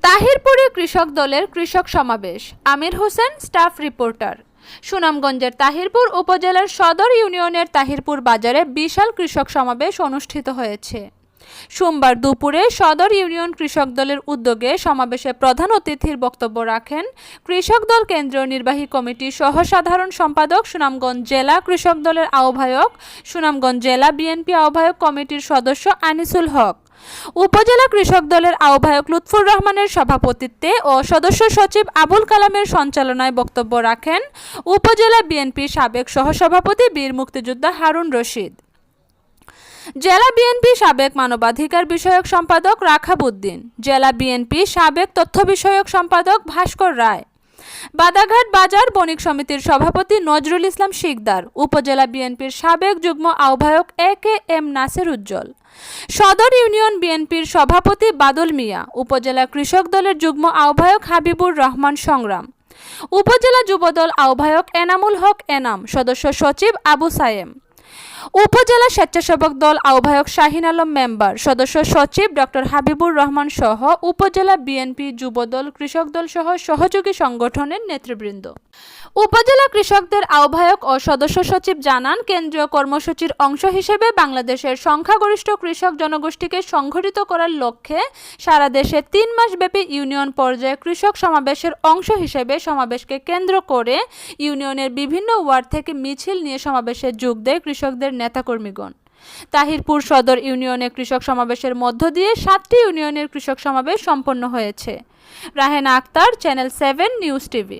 তাহিরপুরে কৃষক দলের কৃষক সমাবেশ। Amir Hossain, staff reporter. সুনামগঞ্জের তাহিরপুর উপজেলার সদর ইউনিয়নের তাহিরপুর বাজারে বিশাল কৃষক সমাবেশ অনুষ্ঠিত হয়েছে। সোমবার দুপুরে সদর ইউনিয়ন কৃষক দলের উদ্যোগে সমাবেশে প্রধান অতিথির বক্তব্য রাখেন কৃষক দল কেন্দ্রীয় নির্বাহী কমিটির সহ সাধারণ সম্পাদক, সুনামগঞ্জ জেলা কৃষক দলের আহ্বায়ক, সুনামগঞ্জ জেলা বিএনপি আহ্বায়ক কমিটির সদস্য আনিসুল হক। উপজেলা কৃষক দলের আহ্বায়ক লুৎফুর রহমানের সভাপতিত্বে ও সদস্য সচিব আবুল কালামের সঞ্চালনায় বক্তব্য রাখেন উপজেলা বিএনপির সাবেক সহসভাপতি বীর মুক্তিযোদ্ধা হারুন রশিদ। জেলা বিএনপি সাবেক মানবাধিকার বিষয়ক সম্পাদক রাখাবুদ্দিন জেলা বিএনপি সাবেক তথ্য বিষয়ক সম্পাদক ভাস্কর রায় বাদাঘাট বাজার বণিক সমিতির সভাপতি নজরুল ইসলাম শিকদার, উপজেলা বিএনপির সাবেক যুগ্ম আহ্বায়ক এ কে এম নাসির উজ্জ্বল, সদর ইউনিয়ন বিএনপির সভাপতি বাদল মিয়া, উপজেলা কৃষক দলের যুগ্ম আহ্বায়ক হাবিবুর রহমান সংগ্রাম, উপজেলা যুবদল আহ্বায়ক এনামুল হক এনাম, সদস্য সচিব আবু সায়েম। উপজেলা স্বেচ্ছাসেবক দল আহ্বায়ক শাহিন আলম মেম্বার, সদস্য সচিব ডক্টর হাবিবুর রহমান সহ উপজেলা বিএনপি যুবদল, কৃষক দল সহ সহযোগী সংগঠনের নেতৃবৃন্দ। উপজেলা কৃষকদের আহ্বায়ক ও সদস্য সচিব জানান, কেন্দ্রীয় কর্মসূচির অংশ হিসেবে বাংলাদেশের সংখ্যাগরিষ্ঠ কৃষক জনগোষ্ঠীকে সংগঠিত করার লক্ষ্যে সারা দেশে তিন মাসব্যাপী ইউনিয়ন পর্যায়ে কৃষক সমাবেশের অংশ হিসেবে সমাবেশকে কেন্দ্র করে ইউনিয়নের বিভিন্ন ওয়ার্ড থেকে মিছিল নিয়ে সমাবেশে যোগ দেয় কৃষকদের নেতাকর্মীগণ। তাহিরপুর সদর ইউনিয়নে কৃষক সমাবেশের মধ্য দিয়ে সাতটি ইউনিয়নের কৃষক সমাবেশ সম্পন্ন হয়েছে। Rahena Akter channel seven news TV